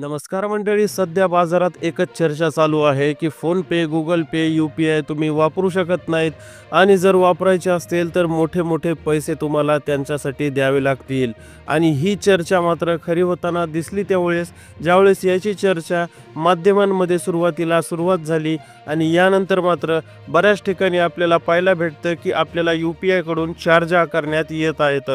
नमस्कार मंडळी सध्या बाजारात एकच चर्चा चालू आहे की PhonePe Google Pay U P I तुम्ही वापरू शकत नाहीत आणि जर वापरायचे असतील तर मोठे मोठे पैसे तुम्हाला त्यांच्यासाठी द्यावे लागतील. आणि ही चर्चा मात्र खरी होताना दिसली त्यावेळेस ज्यावेळेस याची चर्चा माध्यमांमध्ये सुरुवातीला सुरुवात झाली आणि यानंतर मात्र बऱ्याच ठिकाणी आपल्याला पाहायला भेटतं की आपल्याला यू पी आयकडून चार्ज आकारण्यात येत आहेत.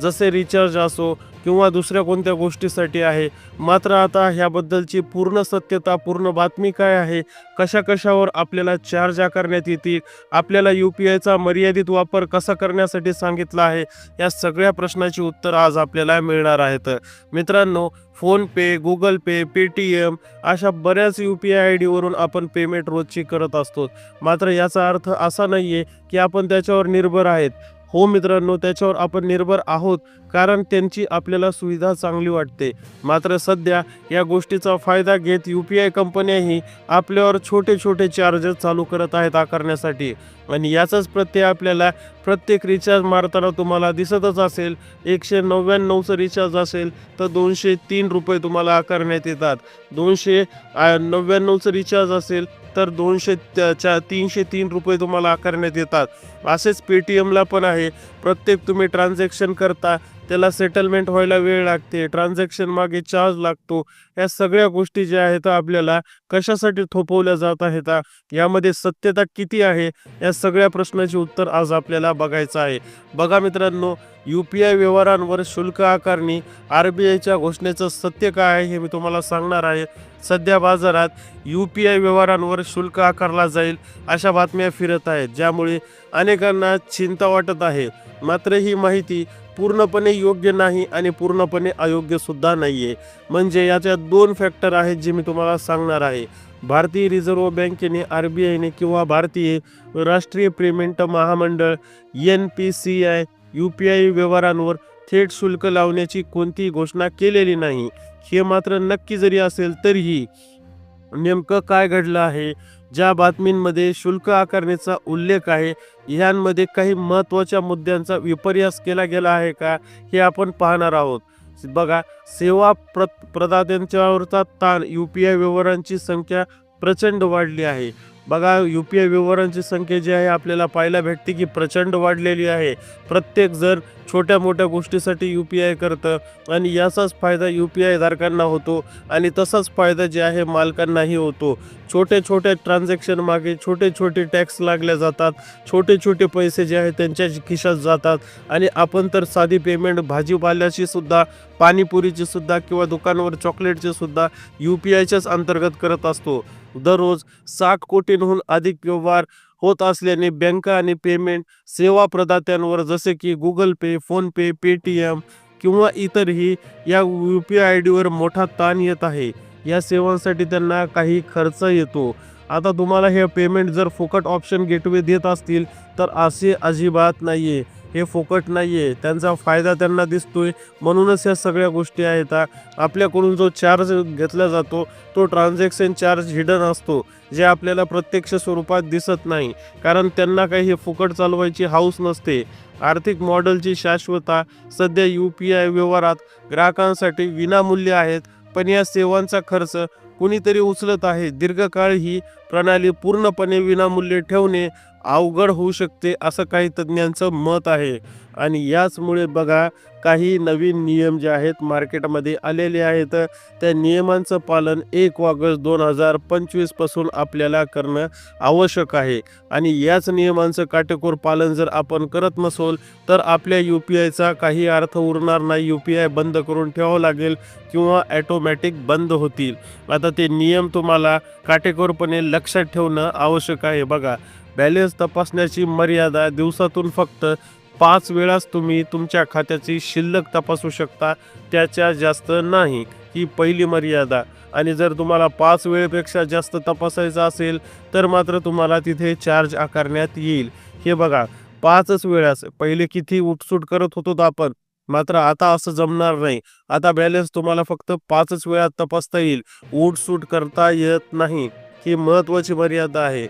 जसे रिचार्ज असो किंवा दुसऱ्या कोणत्या गोष्टीसाठी आहे? मात्र आता ह्याबद्दलची पूर्ण सत्यता पूर्ण बातमी काय आहे? कशा कशावर आपल्याला चार्ज आकारण्यात येतील? आपल्याला यू पी आयचा मर्यादित वापर कसा करण्यासाठी सांगितला आहे? या सगळ्या प्रश्नाची उत्तर आज आपल्याला मिळणार आहेत. मित्रांनो फोनपे गुगल पे पेटीएम अशा बऱ्याच यू पी आय आय डीवरून आपण पेमेंट रोजची करत असतो. मात्र याचा अर्थ असा नाही आहे की आपण त्याच्यावर निर्भर आहेत. हो मित्रांनो त्याच्यावर आपण निर्भर आहोत कारण त्यांची आपल्याला सुविधा चांगली वाटते. मात्र सध्या या गोष्टीचा फायदा घेत यू पी आय कंपन्याही आपल्यावर छोटे छोटे चार्जेस चालू करत आहेत आकारण्यासाठी. आणि याचाच प्रत्यय आपल्याला प्रत्येक रिचार्ज मारताना तुम्हाला दिसतच असेल एकशे नव्याण्णवचं रिचार्ज असेल तर दोनशे तीन रुपये तुम्हाला आकारण्यात येतात. दोनशे नव्याण्णवचं रिचार्ज असेल तर दोनशे त- तीनशे तीन रुपये तुम्हाला आकारण्यात येतात. असेच पेटीएमला पण आहे. प्रत्येक तुम्ही ट्रान्झॅक्शन करता त्याला सेटलमेंट व्हायला वेळ लागते. ट्रान्झॅक्शन मागे चार्ज लागतो. या सगळ्या गोष्टी ज्या आहेत आपल्याला कशासाठी थोपवल्या जात आहेत यामध्ये सत्यता किती आहे या सगळ्या प्रश्नाचे उत्तर आज आपल्याला बघायचं आहे. बघा मित्रांनो यू पी आय व्यवहारांवर शुल्क आकारणी आर बी आयच्या घोषणेचं सत्य काय आहे हे मी तुम्हाला सांगणार आहे. सध्या बाजारात यू पी आय व्यवहारांवर शुल्क आकारला जाईल अशा बातम्या फिरत आहेत ज्यामुळे अनेकांना चिंता वाटत आहे. मात्र ही माहिती पूर्णपणे योग्य नाही आणि पूर्णपणे अयोग्य सुद्धा नाही आहे म्हणजे याच्यात दोन फॅक्टर आहेत जे मी तुम्हाला सांगणार आहे. भारतीय रिझर्व्ह बँकेने आर बी आयने किंवा भारतीय राष्ट्रीय पेमेंट महामंडळ N P C I U P I व्यवहारांवर थेट शुल्क लावण्याची कोणतीही घोषणा केलेली नाही. हे मात्र नक्की जरी असेल तरीही नेमकं काय घडलं आहे? ज्या बातमींमध्ये शुल्क आकारणीचा उल्लेख आहे ह्यांमध्ये काही महत्त्वाच्या मुद्द्यांचा विपर्यास केला गेला आहे का हे आपण पाहणार आहोत. बघा सेवा प्र प्रदात्यांच्यावरचा ताण यू पी आय व्यवहारांची संख्या प्रचंड वाढली आहे. बघा यू पी आय व्यवहारांची संख्या जी आहे आपल्याला पाहायला भेटते की प्रचंड वाढलेली आहे. प्रत्येक जण छोट्या मोठ्या गोष्टीसाठी यू पी आय करतं आणि याचाच फायदा यू पी आय धारकांना होतो आणि तसाच फायदा जे आहे मालकांनाही होतो. छोटे छोटे ट्रान्झॅक्शन मागे छोटे छोटे टॅक्स लागले जातात छोटे छोटे पैसे जे आहे त्यांच्या खिशात जातात आणि आपण तर साधी पेमेंट भाजीपाल्याची सुद्धा पाणीपुरीची सुद्धा किंवा दुकानावर चॉकलेटची सुद्धा यू पी आयच्याच अंतर्गत करत असतो. दररोज साठ कोटींहून अधिक व्यवहार होत असल्याने बँका आणि पेमेंट सेवा प्रदात्यांवर जसे की गुगल पे फोनपे पेटीएम किंवा इतरही या यू पी आय डीवर मोठा ताण येत आहे. या सेवांसाठी त्यांना काही खर्च येतो. आता तुम्हाला हे पेमेंट जर फुकट ऑप्शन गेटवे देत असतील तर असे अजिबात नाही आहे हे फुकट नाही आहे त्यांचा फायदा त्यांना दिसतोय. म्हणूनच या सगळ्या गोष्टी आहेत. आपल्याकडून जो चार्ज घेतला जातो तो ट्रान्झॅक्शन चार्ज हिडन असतो जे आपल्याला प्रत्यक्ष स्वरूपात दिसत नाही. कारण त्यांना काही हे फुकट चालवायची हाऊस नसते. आर्थिक मॉडेलची शाश्वता सध्या यू पी आय व्यवहारात ग्राहकांसाठी विनामूल्य आहेत. पण या सेवांचा खर्च कुणीतरी उचलत आहे. दीर्घकाळ ही प्रणाली पूर्णपणे विनामूल्य ठेवणे अवघड होऊ शकते असं काही तज्ज्ञांचं मत आहे. आणि याचमुळे बघा काही नवीन नियम जे आहेत मार्केटमध्ये आलेले आहेत त्या नियमांचं पालन एक ऑगस्ट दोन हजार पंचवीसपासून आपल्याला करणं आवश्यक आहे. आणि याच नियमांचं काटेकोर पालन जर आपण करत नसोल तर आपल्या यू पी आयचा काही अर्थ उरणार नाही. यू पी आय बंद करून ठेवावं लागेल किंवा ॲटोमॅटिक बंद होतील. आता ते नियम तुम्हाला काटेकोरपणे लक्षात ठेवणं आवश्यक आहे बघा. बॅलेन्स तपासण्याची मर्यादा दिवसातून फक्त पाच वेळाच तुम्ही तुमच्या खात्याची शिल्लक तपासू शकता. त्याच्या जास्त नाही ही पहिली मर्यादा. आणि जर तुम्हाला पाच वेळेपेक्षा जास्त तपासायचं असेल तर मात्र तुम्हाला तिथे चार्ज आकारण्यात येईल. हे बघा पाचच वेळाच पहिले किती उठसूट करत होतो आपण मात्र आता असं जमणार नाही. आता बॅलन्स तुम्हाला फक्त पाचच वेळात तपासता येईल. उठसूट करता येत नाही ही महत्त्वाची मर्यादा आहे.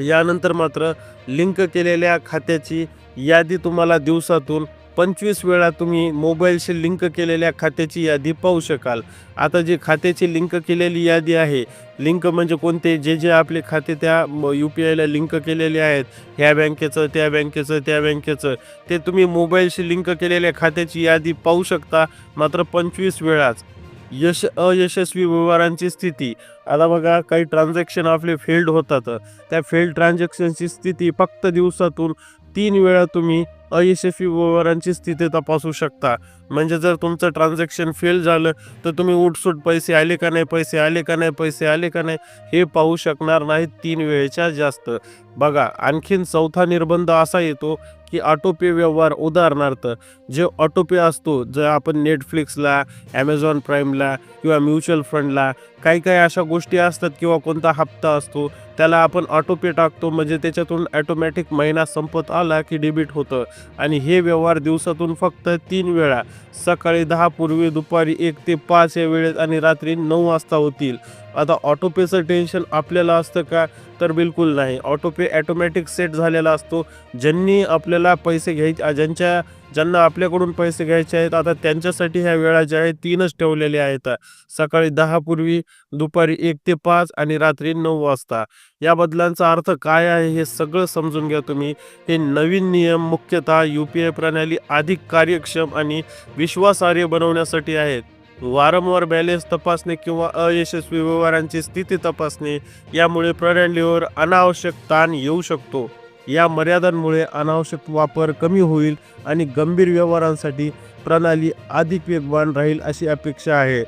यानंतर मात्र लिंक केलेल्या खात्याची यादी तुम्हाला दिवसातून पंचवीस वेळा तुम्ही मोबाईलशी लिंक केलेल्या खात्याची यादी पाहू शकाल. आता जी खात्याची लिंक केलेली यादी आहे लिंक म्हणजे कोणते? जे जे आपले खाते त्या यू पी आयला लिंक केलेले आहेत ह्या बँकेचं त्या बँकेचं त्या बँकेचं ते तुम्ही मोबाईलशी लिंक केलेल्या खात्याची यादी पाहू शकता मात्र पंचवीस वेळाच. यश अयशस्वी व्यवहारांची स्थिती. आता बघा काही ट्रान्झॅक्शन आपले फेल्ड होतात. त्या फेल्ड ट्रान्झॅक्शनची स्थिती फक्त दिवसातून तीन वेळा तुम्ही अयशस्वी व्यवहारांची स्थिती तपासू शकता. म्हणजे जर तुमचं ट्रान्झॅक्शन फेल झालं तर तुम्ही उठसूट पैसे आले का नाही पैसे आले का नाही पैसे आले का नाही हे पाहू शकणार नाहीत तीन वेळेच्या जास्त. बघा आणखीन चौथा निर्बंध असा येतो की ऑटोपे व्यवहार उदाहरणार्थ जे ऑटोपे असतो जर आपण नेटफ्लिक्सला ॲमेझॉन प्राईमला किंवा म्युच्युअल फंडला काही काही अशा गोष्टी असतात किंवा कोणता हप्ता असतो त्याला आपण ऑटोपे टाकतो. म्हणजे त्याच्यातून ॲटोमॅटिक महिना संपत आला की डेबिट होतं. आणि हे व्यवहार दिवसातून फक्त तीन वेळा सकाळी दहा पूर्वी दुपारी एक ते पाच या वेळेत आणि रात्री नऊ वाजता होतील. आता ऑटोपेचं टेन्शन आपल्याला असतं का? तर बिलकुल नाही. ऑटोपे ॲटोमॅटिक सेट झालेला असतो. ज्यांनी आपल्याला पैसे घ्यायचे ज्यांच्या ज्यांना आपल्याकडून पैसे घ्यायचे आहेत आता त्यांच्यासाठी ह्या वेळा ज्या आहेत तीनच ठेवलेल्या आहेत. सकाळी दहा पूर्वी दुपारी एक ते पाच आणि रात्री नऊ वाजता. या बदलांचा अर्थ काय आहे हे सगळं समजून घ्या तुम्ही. हे नवीन नियम मुख्यतः यू पी आय प्रणाली अधिक कार्यक्षम आणि विश्वासार्ह बनवण्यासाठी आहेत. वारंवार बॅलेन्स तपासणे किंवा अयशस्वी व्यवहारांची स्थिती तपासणे यामुळे प्रणालीवर अनावश्यक ताण येऊ शकतो. या मर्यादांमुळे अनावश्यक वापर कमी होईल आणि गंभीर व्यवहारांसाठी प्रणाली अधिक वेगवान राहील अशी अपेक्षा आहे.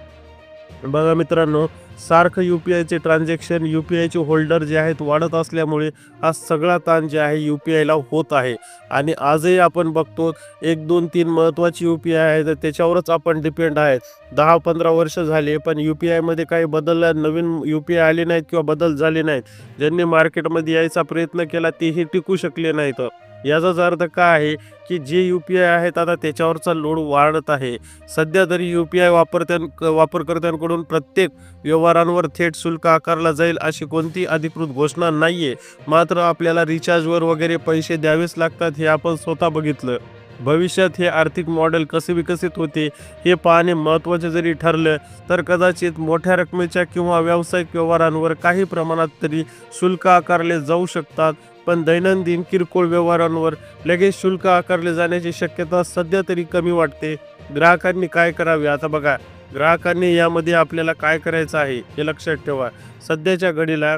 बघा मित्रांनो सारखं यू पी आयचे ट्रान्झॅक्शन यू पी आयचे होल्डर जे आहेत वाढत असल्यामुळे हा सगळा ताण जे आहे यू पी आयला होत आहे. आणि आजही आपण बघतो एक दोन तीन महत्त्वाची यू पी आय आहे तर त्याच्यावरच आपण डिपेंड आहे. दहा पंधरा वर्ष झाले पण यू पी आयमध्ये काही बदल नवीन यू पी आय आले नाहीत किंवा बदल झाले नाहीत. ज्यांनी मार्केटमध्ये यायचा प्रयत्न केला तेही टिकू शकले नाहीत. याचाच अर्थ काय आहे की जे यू पी आय आहेत आता त्याच्यावरचा लोड वाढत आहे. सध्या तरी यू पी आय वापरत्यां वापरकर्त्यांकडून प्रत्येक व्यवहारांवर थेट शुल्क आकारला जाईल अशी कोणती अधिकृत घोषणा नाही आहे मात्र आपल्याला रिचार्जवर वगैरे पैसे द्यावेच लागतात हे आपण स्वतः बघितलं. भविष्यात हे आर्थिक मॉडेल कसे विकसित होते हे पाहणे महत्त्वाचे जरी ठरलं तर कदाचित मोठ्या रकमेच्या किंवा व्यावसायिक व्यवहारांवर काही प्रमाणात तरी शुल्क आकारले जाऊ शकतात. पण दैनंदिन किरकोळ व्यवहारांवर लगेच शुल्क आकारले जाण्याची शक्यता सध्या तरी कमी वाटते. ग्राहकांनी काय करावे? आता बघा ग्राहकांनी यामध्ये आपल्याला काय करायचं आहे हे लक्षात ठेवा. सध्याच्या घडीला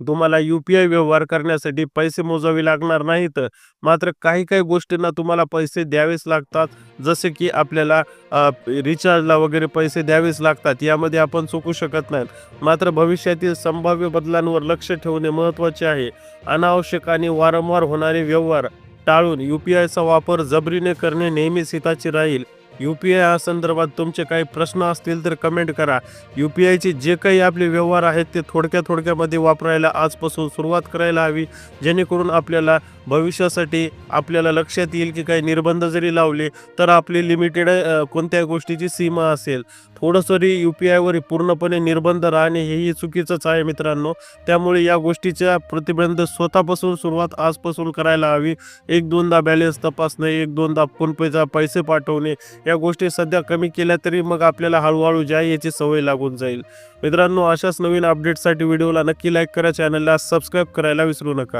तुम्हाला यू पी आय व्यवहार करण्यासाठी पैसे मोजावे लागणार नाहीत. मात्र काही काही गोष्टींना तुम्हाला पैसे द्यावेच लागतात. जसे की आपल्याला रिचार्जला वगैरे पैसे द्यावेच लागतात. यामध्ये आपण चुकू शकत नाहीत मात्र भविष्यातील संभाव्य बदलांवर लक्ष ठेवणे महत्त्वाचे आहे. अनावश्यक आणि वारंवार होणारे व्यवहार टाळून यू पी आयचा वापर जबरीने करणे नेहमीच हिताची राहील. यू पी आय संदर्भात तुमचे काही प्रश्न असतील तर कमेंट करा. यू पी आयचे जे काही आपले व्यवहार आहेत ते थोडक्या थोडक्यामध्ये वापरायला आजपासून सुरुवात करायला हवी जेणेकरून आपल्याला भविष्यासाठी आपल्याला लक्षात येईल की काही निर्बंध जरी लावले तर आपली लिमिटेड कोणत्या गोष्टीची सीमा असेल. थोडंसं तरी यू पी आयवर पूर्णपणे निर्बंध राहणे हेही चुकीचंच आहे मित्रांनो. त्यामुळे या गोष्टीच्या प्रतिबंध स्वतःपासून सुरुवात आजपासून करायला हवी. एक दोनदा बॅलन्स तपासणे एक दोनदा फोनपेचा पैसे पाठवणे या गोष्टी सध्या कमी केल्या तरी मग आपल्याला हळूहळू ज्या याची सवय लागून जाईल. मित्रांनो अशाच नवीन अपडेटसाठी व्हिडिओला नक्की लाईक करा चॅनलला सबस्क्राईब करायला विसरू नका.